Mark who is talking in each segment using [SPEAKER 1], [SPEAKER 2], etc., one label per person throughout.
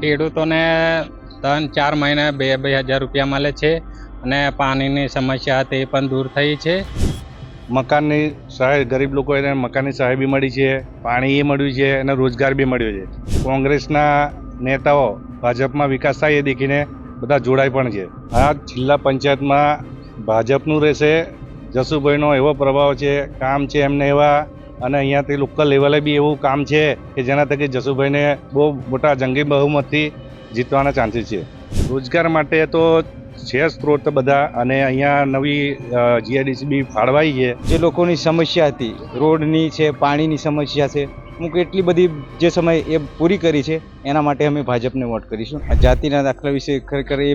[SPEAKER 1] ખેડૂતોને ત્રણ, ચાર મહિને બે બે હજાર રૂપિયા મળે છે અને પાણીની સમસ્યા તે પણ દૂર થઈ છે.
[SPEAKER 2] મકાનની સહાય, ગરીબ લોકોને મકાનની સહાય બી મળી છે, પાણી એ મળ્યું છે અને રોજગાર બી મળ્યો છે. કોંગ્રેસના નેતાઓ ભાજપમાં વિકાસ થાય એ દેખીને બધા જોડાય પણ છે. આ જિલ્લા પંચાયતમાં ભાજપનું રહેશે, જસુભાઈનો એવો પ્રભાવ છે, કામ છે એમને એવા અને અહીંયા તે લોકલ લેવલે બી એવું કામ છે કે જેના થકી જસુભાઈને બહુ મોટા જંગી બહુમતથી જીતવાના ચાન્સીસ છે. રોજગાર માટે તો છે સ્ત્રોત બધા અને અહીંયા નવી જીઆઈડીસી બી ફાળવાઈ છે.
[SPEAKER 3] જે લોકોની સમસ્યા હતી, રોડની છે, પાણીની સમસ્યા છે અમુક એટલી બધી જે સમય એ પૂરી કરી છે, એના માટે અમે ભાજપને વોટ કરીશું. આ જાતિના દાખલા વિશે ખરેખર એ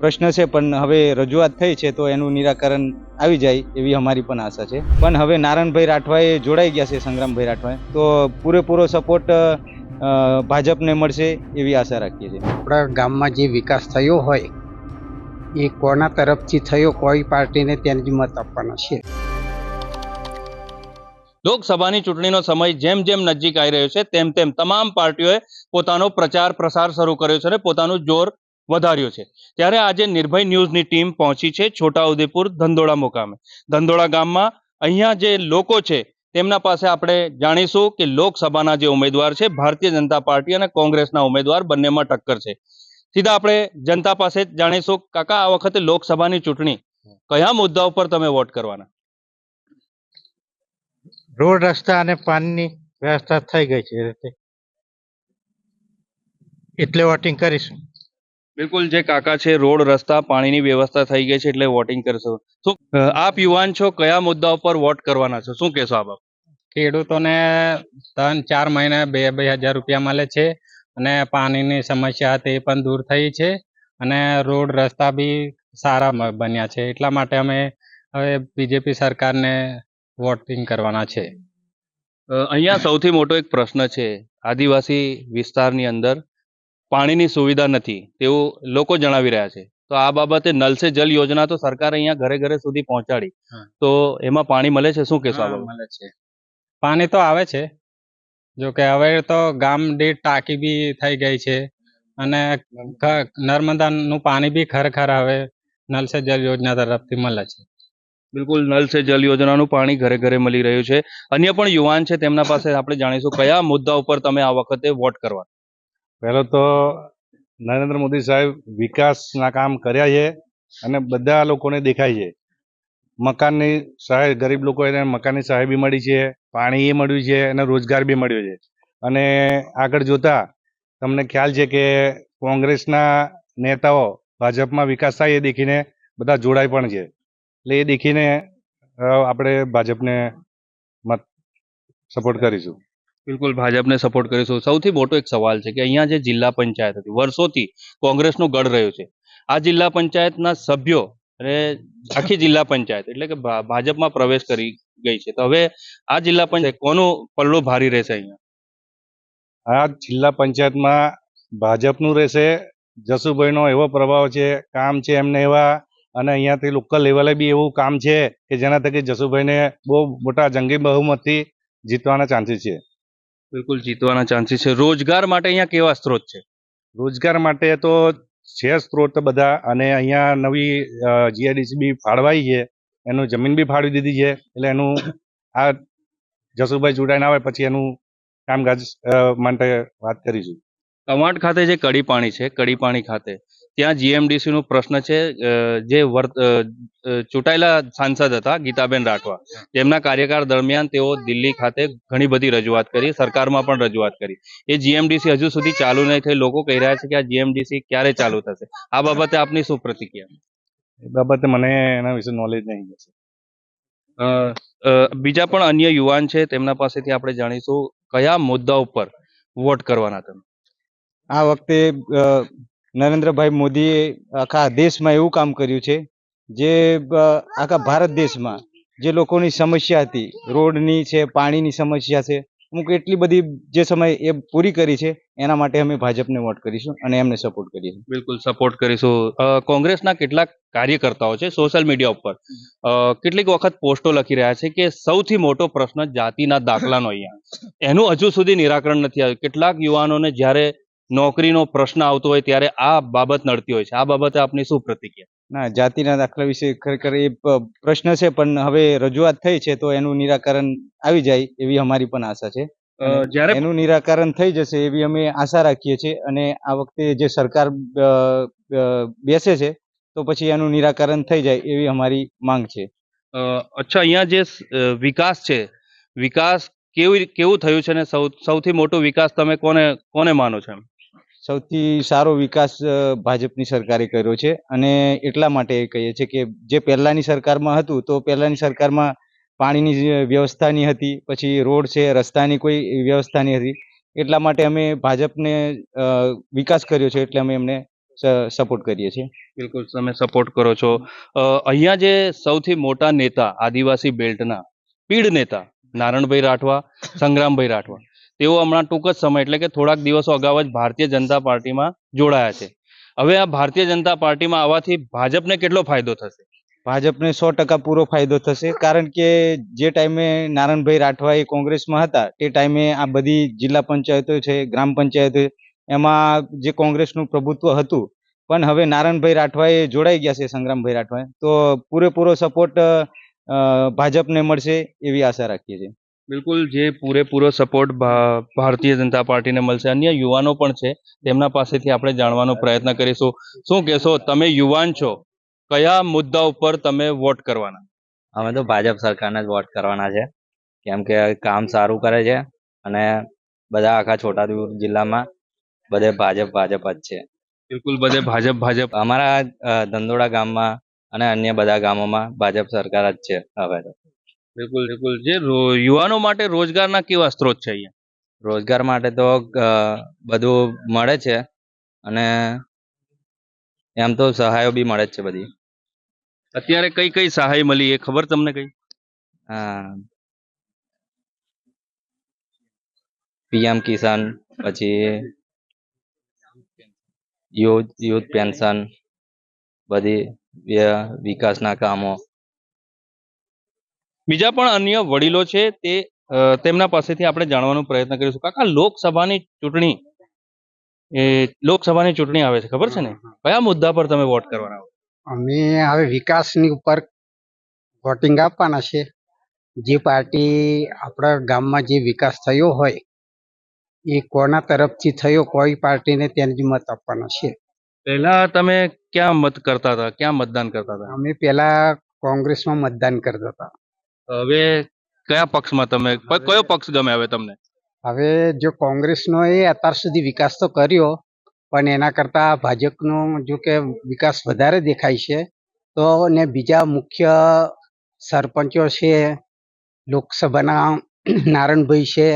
[SPEAKER 3] પ્રશ્ન છે, પણ હવે રજૂઆત થઈ છે, તો એનું નિરાકરણ આવી જાય એવી અમારી પણ આશા છે. પણ હવે નારાયણભાઈ રાઠવાએ જોડાઈ ગયા છે, સંગ્રામભાઈ રાઠવાએ. તો પૂરેપૂરો સપોર્ટ ભાજપને મળશે એવી આશા રાખીએ છીએ.
[SPEAKER 4] આપણા ગામમાં જે વિકાસ થયો હોય, એ કોના તરફથી થયો, કોઈ પાર્ટીને તેની મત આપવાના છે.
[SPEAKER 5] લોકસભાની ચૂંટણીનો સમય જેમ જેમ નજીક આવી રહ્યો છે, તેમ તેમ તમામ પાર્ટીઓએ પોતાનો પ્રચાર પ્રસાર શરૂ કર્યો છે અને પોતાનું જોર વધાર્યું છે. ત્યારે આજે નિર્ભય ન્યૂઝની ટીમ પહોંચી છે છોટાઉદેપુર ધંધોળા મુકામે. ધંધોળા ગામમાં અહીંયા જે લોકો છે, તેમના પાસે આપણે જાણીશું કે લોકસભાના જે ઉમેદવાર છે, ભારતીય જનતા પાર્ટી અને કોંગ્રેસના ઉમેદવાર બંનેમાં ટક્કર છે. સીધા આપણે જનતા પાસે જાણીશું, કાકા, આ વખતે લોકસભાની ચૂંટણી કયા મુદ્દા ઉપર તમે વોટ કરવાના?
[SPEAKER 6] રોડ રસ્તા અને પાણીની વ્યવસ્થા થઈ ગઈ છે એ રીતે. એટલે વોટિંગ કરીશું.
[SPEAKER 5] બિલકુલ જે કાકા છે રોડ રસ્તા પાણીની વ્યવસ્થા થઈ ગઈ છે એટલે વોટિંગ કરશો. તો આપ યુવાન છો કયા મુદ્દા ઉપર વોટ કરવાના છો? શું કહેશો આપ?
[SPEAKER 1] ખેડૂતોને ત્રણ ચાર મહિને બે બે હજાર રૂપિયા મળે છે અને પાણીની સમસ્યા હતી એ પણ દૂર થઈ છે અને રોડ રસ્તા બી સારા બન્યા છે. એટલા માટે અમે હવે બીજેપી સરકારને વોટિંગ કરવાના છે.
[SPEAKER 5] અહીંયા સૌથી મોટો એક પ્રશ્ન છે. આદિવાસી વિસ્તારની અંદર પાણીની સુવિધા નથી. તેવું લોકો જણાવી રહ્યા છે. તો આ બાબતે નલ સે જલ યોજના તો સરકાર અહીંયા ઘરે ઘરે સુધી પહોંચાડી. તો એમાં પાણી મળે છે? શું કહેશો?
[SPEAKER 1] મળે છે. પાણી તો આવે છે. જો કે હવે તો ગામ દીઠ ટાંકી બી થઈ ગઈ છે. અને નર્મદાનું પાણી બી ખરેખર હવે નલ સે જલ યોજના તરફથી મળે છે.
[SPEAKER 5] બિલકુલ નલ સે જલ યોજનાનું પાણી ઘરે ઘરે મળી રહ્યું છે. અન્ય પણ યુવાન છે, તેમના પાસે આપણે જાણીશું કયા મુદ્દા ઉપર તમે આ વખતે વોટ કરવા
[SPEAKER 2] પહેલો તો નરેન્દ્ર મોદી સાહેબ વિકાસના કામ કર્યા છે અને બધા લોકોને દેખાય છે. મકાનની સહાય ગરીબ લોકોને મકાનની સહાય બી મળી છે, પાણી એ મળ્યું છે અને રોજગાર બી મળ્યો છે. અને આગળ જોતા તમને ખ્યાલ છે કે કોંગ્રેસના નેતાઓ ભાજપમાં વિકાસ થાય એ દેખીને બધા જોડાય પણ છે. એટલે એ દેખીને આપણે ભાજપને મત સપોર્ટ કરીશું.
[SPEAKER 5] બિલકુલ ભાજપને સપોર્ટ કરીશું. સૌથી મોટો એક સવાલ છે કે અહીંયા જે જિલ્લા પંચાયત હતી વર્ષોથી કોંગ્રેસનો ગઢ રહ્યો છે. આ જિલ્લા પંચાયતના સભ્યો અને આખી જિલ્લા પંચાયત એટલે કે ભાજપમાં પ્રવેશ કરી ગઈ છે. તો હવે આ જિલ્લા પંચાયત કોનું પલ્લો ભારી રહેશે અહીંયા?
[SPEAKER 2] આ જિલ્લા પંચાયતમાં ભાજપનું રહેશે. જસુભાઈનો એવો પ્રભાવ છે કામ છે એમને એવા અને અહીંયાથી લોકલ લેવલે બી એવું કામ છે કે જેના થકી જસુભાઈને બહુ મોટા જંગી બહુમતથી જીતવાના ચાન્સીસ છે.
[SPEAKER 5] બિલકુલ જીતવાના ચાન્સીસ છે. રોજગાર માટે અહીંયા કેવા સ્ત્રોત છે?
[SPEAKER 2] રોજગાર માટે તો છે સ્ત્રોત બધા અને અહીંયા નવી જીઆઈડીસી બી ફાળવાઈ છે. એનું જમીન બી ફાળવી દીધી છે. એટલે એનું આ જસુભાઈ જોડાઈને આવે પછી એનું કામકાજ માટે વાત કરીશું.
[SPEAKER 5] કવાંટ ખાતે જે કડી પાણી છે કડી પાણી ખાતે ત્યાં જીએમડીસી નો પ્રશ્ન છે જે ચૂંટાયેલા સાંસદ હતા ગીતાબેન રાઠવા. તેમના કાર્યકાળ દરમિયાન તેઓ દિલ્હી ખાતે ઘણી બધી રજૂઆત કરી સરકારમાં પણ રજૂઆત કરી. એ જીએમડીસી હજુ સુધી ચાલુ નહીં થઈ. લોકો કહી રહ્યા છે કે આ જીએમડીસી ક્યારે ચાલુ થશે. આ બાબતે આપની શું પ્રતિક્રિયા?
[SPEAKER 2] એ બાબતે મને એના વિશે નોલેજ નહીં છે.
[SPEAKER 5] બીજા પણ અન્ય યુવાન છે તેમના પાસેથી આપણે જાણીશું કયા મુદ્દા ઉપર વોટ કરવાના તમે?
[SPEAKER 3] આ વખતે નરેન્દ્રભાઈ મોદીએ આખા દેશમાં એવું કામ કર્યું છે, જે આખા ભારત દેશમાં જે લોકોની સમસ્યા હતી, રોડની છે, પાણીની સમસ્યા છે, અમુક એટલી બધી જે સમય એ પૂરી કરી છે, એના માટે અમે ભાજપને વોટ કરીશું અને એમને સપોર્ટ કરીશું
[SPEAKER 5] બિલકુલ સપોર્ટ કરીશું. કોંગ્રેસના કેટલાક કાર્યકર્તાઓ છે સોશિયલ મીડિયા ઉપર કેટલીક વખત પોસ્ટો લખી રહ્યા છે કે સૌથી મોટો પ્રશ્ન જાતિના દાખલાનો અહીંયા. એનું હજુ સુધી નિરાકરણ નથી આવ્યું. કેટલાક યુવાનોને જ્યારે નોકરીનો પ્રશ્ન આવતો હોય ત્યારે આ બાબત નડતી હોય છે. આ બાબતે આપની શું પ્રતિક્રિયા?
[SPEAKER 3] ના જાતિના દાખલા વિશે ખરેખર એ પ્રશ્ન છે પણ હવે રજૂઆત થઈ છે તો એનું નિરાકરણ આવી જાય એવી અમારી પણ આશા છે.
[SPEAKER 5] જ્યારે
[SPEAKER 3] એનું નિરાકરણ થઈ જશે એવી અમે આશા રાખીએ છીએ અને આ વખતે જે સરકાર બેસે છે તો પછી એનું નિરાકરણ થઈ જાય એવી અમારી માંગ છે.
[SPEAKER 5] અચ્છા અહીંયા જે વિકાસ છે વિકાસ કેવી કેવું થયું છે અને સૌથી મોટો વિકાસ તમે કોને કોને માનો છો એમ?
[SPEAKER 3] સૌથી સારો વિકાસ ભાજપની સરકારે કર્યો છે અને એટલા માટે કહીએ છીએ કે જે પહેલાંની સરકારમાં હતું, તો પહેલાંની સરકારમાં પાણીની જે વ્યવસ્થા નહીં હતી, પછી રોડ છે, રસ્તાની કોઈ વ્યવસ્થા નહીં હતી, એટલા માટે અમે ભાજપને વિકાસ કર્યો છે એટલે અમે એમને સપોર્ટ કરીએ છીએ.
[SPEAKER 5] બિલકુલ, તમે સપોર્ટ કરો છો. અહીંયા જે સૌથી મોટા નેતા આદિવાસી બેલ્ટના પીડ નેતા, નારણભાઈ રાઠવા, સંગ્રામભાઈ રાઠવા તેઓ હમણાં ટૂંક જ સમય, એટલે કે થોડાક દિવસો અગાઉ જ ભારતીય જનતા પાર્ટીમાં જોડાયા છે. હવે આ ભારતીય જનતા પાર્ટીમાં આવવાથી ભાજપને કેટલો ફાયદો થશે?
[SPEAKER 3] ભાજપને સો ટકા પૂરો ફાયદો થશે, કારણ કે જે ટાઈમે નારાયણભાઈ રાઠવા એ કોંગ્રેસમાં હતા, તે ટાઈમે આ બધી જિલ્લા પંચાયતો છે, ગ્રામ પંચાયતો એમાં જે કોંગ્રેસનું પ્રભુત્વ હતું, પણ હવે નારાયણભાઈ રાઠવાએ જોડાઈ ગયા છે સંગ્રામભાઈ રાઠવાએ, તો પૂરેપૂરો સપોર્ટ ભાજપને મળશે એવી આશા રાખીએ છીએ.
[SPEAKER 5] બિલકુલ જે પૂરેપૂરો સપોર્ટ ભારતીય જનતા પાર્ટીને મળશે. અન્ય યુવાનો પણ છે તેમના પાસેથી આપણે જાણવાનો પ્રયત્ન કરીશું. શું કહેશો તમે યુવાન છો કયા મુદ્દા ઉપર તમે વોટ કરવાના?
[SPEAKER 7] અમે તો ભાજપ સરકારને જ વોટ કરવાના છે કેમ કે કામ સારું કરે છે અને બધા આખા છોટા જિલ્લામાં બધે ભાજપ ભાજપ જ છે.
[SPEAKER 5] બિલકુલ બધે ભાજપ ભાજપ.
[SPEAKER 7] અમારા ધંધોડા ગામમાં અને અન્ય બધા ગામોમાં ભાજપ સરકાર જ છે હવે તો.
[SPEAKER 5] બિલકુલ બિલકુલ. જે યુવાનો માટે રોજગારના કેવા સ્ત્રોત છે અહીંયા?
[SPEAKER 7] રોજગાર માટે તો બધું મળે છે અને એમ તો સહાયો બી મળે જ છે બધી.
[SPEAKER 5] અત્યારે કઈ કઈ સહાય મળી એ ખબર તમને કઈ?
[SPEAKER 7] પીએમ કિસાન પછી યુથ યુથ પેન્શન બધી વિકાસના કામો.
[SPEAKER 5] બીજા પણ અન્ય વડીલો છે તે તેમના પાસેથી આપણે જાણવાનો પ્રયત્ન કરીશું. કાકા લોકસભાની ચૂંટણી એ લોકસભાની ચૂંટણી આવે છે ખબર છે ને? કયા મુદ્દા પર તમે વોટ કરવાના?
[SPEAKER 4] અમે હવે વિકાસની ઉપર વોટિંગ આપવાના છે. જે પાર્ટી આપણા ગામમાં જે વિકાસ થયો હોય એ કોના તરફથી થયો કોઈ પાર્ટીને તેને જ મત આપવાના છે.
[SPEAKER 5] પહેલા તમે ક્યાં મત કરતા હતા? ક્યાં મતદાન કરતા હતા?
[SPEAKER 4] અમે પહેલા કોંગ્રેસમાં મતદાન કરતા હતા.
[SPEAKER 5] હવે કયા પક્ષમાં તમે કયો પક્ષ ગમે હવે તમને?
[SPEAKER 4] હવે જો કોંગ્રેસનો એ અત્યાર સુધી વિકાસ તો કર્યો પણ એના કરતા ભાજપનો જો કે વિકાસ વધારે દેખાય છે તો ને બીજા મુખ્ય સરપંચો છે લોકસભાના નારણભાઈ છે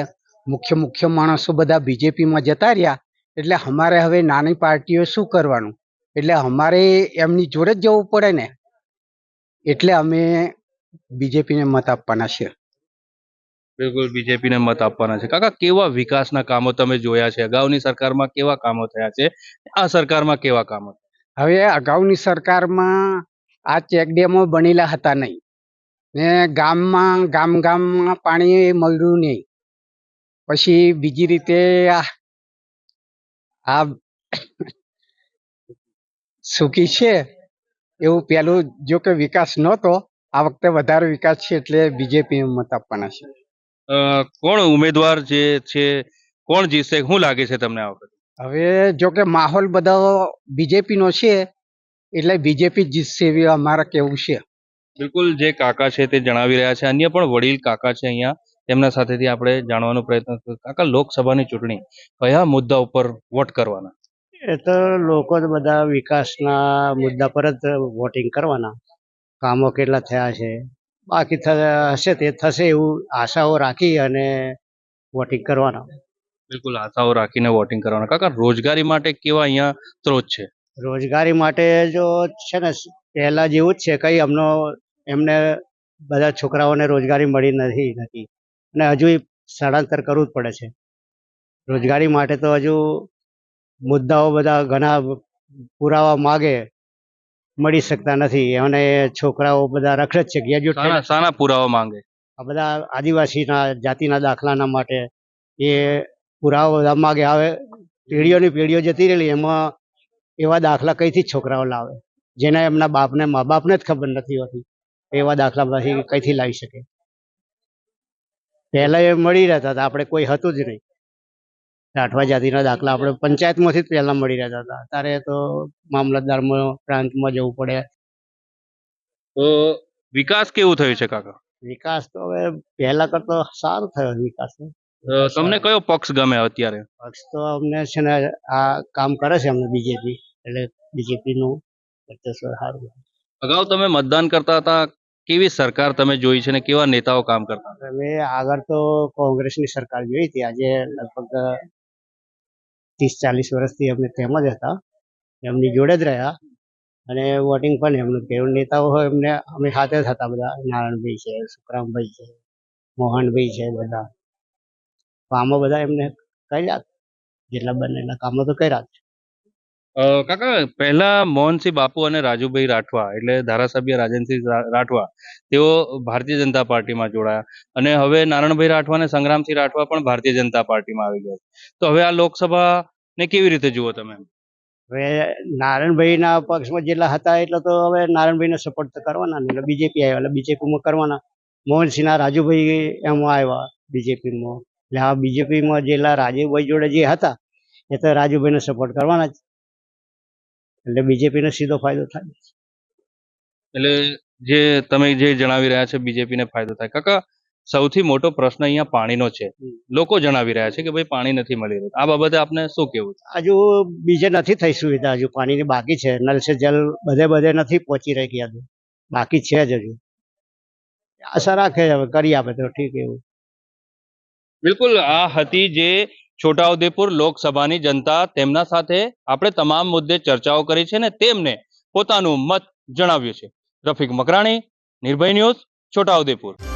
[SPEAKER 4] મુખ્ય મુખ્ય માણસો બધા બીજેપીમાં જતા રહ્યા એટલે અમારે હવે નાની પાર્ટીઓ શું કરવાનું? એટલે અમારે એમની જોડે જ જવું પડે ને. એટલે અમે બીજેપીને મત આપવાના છે.
[SPEAKER 5] બિલકુલ બીજેપીને મત આપવાના છે. કાકા કેવા વિકાસના કામો તમે જોયા છે? અગાઉની સરકારમાં કેવા કામો થયા છે? આ સરકારમાં કેવા કામો
[SPEAKER 4] હવે અગાઉની સરકારમાં આ ચેકડેમો બનેલા હતા નહીં. ને ગામમાં ગામ ગામમાં પાણી મળ્યું નહીં. પછી બીજી રીતે આ આ સુખી છે. એવું પેલું જો કે વિકાસ નહોતો આ વખતે વધારે વિકાસ છે એટલે બીજેપી મત આપવાના છે.
[SPEAKER 5] કોણ ઉમેદવાર જે છે કોણ જીતશે શું લાગે છે તમને આ વખતે?
[SPEAKER 4] હવે જો કે માહોલ બધો બીજેપીનો છે એટલે બીજેપી જીતશે એવી અમારા કેવું છે.
[SPEAKER 5] બિલકુલ જે કાકા છે તે જણાવી રહ્યા છે. અન્ય પણ વડીલ કાકા છે અહીંયા. તેમના સાથેથી આપણે જાણવાનો પ્રયત્ન કાકા લોકસભાની ચૂંટણી કયા મુદ્દા ઉપર વોટ કરવાના?
[SPEAKER 8] એ તો લોકો બધા વિકાસના મુદ્દા પર જ વોટિંગ કરવાના. કામો કેટલા થયા છે? બાકી હશે તે થશે એવું આશાઓ રાખી અને વોટિંગ કરવાના.
[SPEAKER 5] બિલકુલ આશાઓ રાખીને વોટિંગ કરવાના. કાકા રોજગારી માટે કેવા અહીંયા સ્ત્રોત છે?
[SPEAKER 8] રોજગારી માટે જો છે ને પહેલા જેવું જ છે કઈ અમનો એમને બધા છોકરાઓને રોજગારી મળી નથી નથી. અને હજુ સ્થળાંતર કરવું જ પડે છે. રોજગારી માટે તો હજુ મુદ્દાઓ બધા ઘણા પુરાવા માગે. મળી શકતા નથી. અને છોકરાઓ બધા રખડે છે. ગ્રેજ્યુએટ
[SPEAKER 5] સાના પુરાવા માંગે.
[SPEAKER 8] આ બધા આદિવાસીના જાતિના દાખલાના માટે એ પુરાવા માગે. આવે પેઢીઓની પેઢીઓ જતી રહેલી એમાં એવા દાખલા કઈથી જ છોકરાઓ લાવે? જેના એમના બાપને મા બાપને જ ખબર નથી હોતી એવા દાખલા પછી કઈથી લાવી શકે. પહેલા એ મળી રહેતા હતા આપણે કોઈ હતું જ નહીં. રાઠવા જાતિના દાખલા આપણે પંચાયતમાંથી જ પહેલા મળી રહેતા હતા. અત્યારે તો મામલતદારમાં પ્રાંતમાં જવું પડે.
[SPEAKER 5] તો વિકાસ કેવું થયું છે કાકા?
[SPEAKER 8] વિકાસ તો હવે પહેલા કરતો સારો થયો વિકાસ.
[SPEAKER 5] તમને કયો પક્ષ ગમે અત્યારે?
[SPEAKER 8] પક્ષ તો અમને છે ને આ કામ કરે છે અમને બીજેપી. એટલે બીજેપી નું વર્ચસ્વ સારું.
[SPEAKER 5] અગાઉ તમે મતદાન કરતા હતા કેવી સરકાર તમે જોઈ છે ને કેવા નેતાઓ કામ કરતા?
[SPEAKER 8] અમે આગળ તો કોંગ્રેસની સરકાર જોઈ હતી. આજે લગભગ ત્રીસ ચાલીસ વર્ષથી અમે તેમ જ હતા. એમની જોડે જ રહ્યા અને વોટિંગ પણ એમનું કેવું નેતાઓ હોય એમને અમે સાથે જ હતા બધા. નારાયણભાઈ છે, સુખરામભાઈ છે, મોહનભાઈ છે બધા. કામો બધા એમને કર્યા જેટલા બનેલા કામો તો કર્યા જ.
[SPEAKER 5] કાકા, પહેલા મોહનસિંહ બાપુ અને રાજુભાઈ રાઠવા, એટલે ધારાસભ્ય રાજનસિંહ રાઠવા, તેઓ ભારતીય જનતા પાર્ટીમાં જોડાયા. અને હવે નારણભાઈ રાઠવા અને સંગ્રામસિંહ રાઠવા પણ ભારતીય જનતા પાર્ટીમાં આવી ગયા. તો હવે આ લોકસભા ને કેવી રીતે જુઓ તમે?
[SPEAKER 8] હવે નારાયણભાઈના પક્ષમાં જેટલા હતા એટલે તો હવે નારાયણભાઈને સપોર્ટ તો કરવાના એટલે બીજેપી આવ્યા, એટલે બીજેપીમાં કરવાના. મોહનસિંહના રાજુભાઈ એમાં આવ્યા બીજેપીમાં એટલે આ બીજેપીમાં જેટલા રાજુભાઈ જોડે જે હતા, એ તો રાજુભાઈને સપોર્ટ કરવાના જ. એટલે બીજેપીને સીધો ફાયદો થાય.
[SPEAKER 5] એટલે જે તમે જે જણાવી રહ્યા છે બીજેપીને ફાયદો થાય. કાકા સૌથી મોટો પ્રશ્ન અહીંયા પાણીનો છે. લોકો જણાવી રહ્યા છે કે ભાઈ પાણી નથી મળી રહ્યું. આ બાબતે આપને શું કેવું
[SPEAKER 8] હજુ બીજે નથી થઈ સુવિધા હજુ. પાણીની બાકી છે. નલ સે જલ બધે બધે નથી પહોંચી રહી ગયા હજુ. બાકી છે જ હજુ. આશા રાખે હવે કરી આપે તો ઠીક એવું.
[SPEAKER 5] બિલકુલ આ હતી જે છોટાઉદેપુર લોકસભાની જનતા તેમના સાથે આપણે તમામ મુદ્દે ચર્ચાઓ કરી છે ને તેમને પોતાનું મત જણાવ્યું છે. રફીક મકરાણી, નિર્ભય ન્યૂઝ, છોટાઉદેપુર.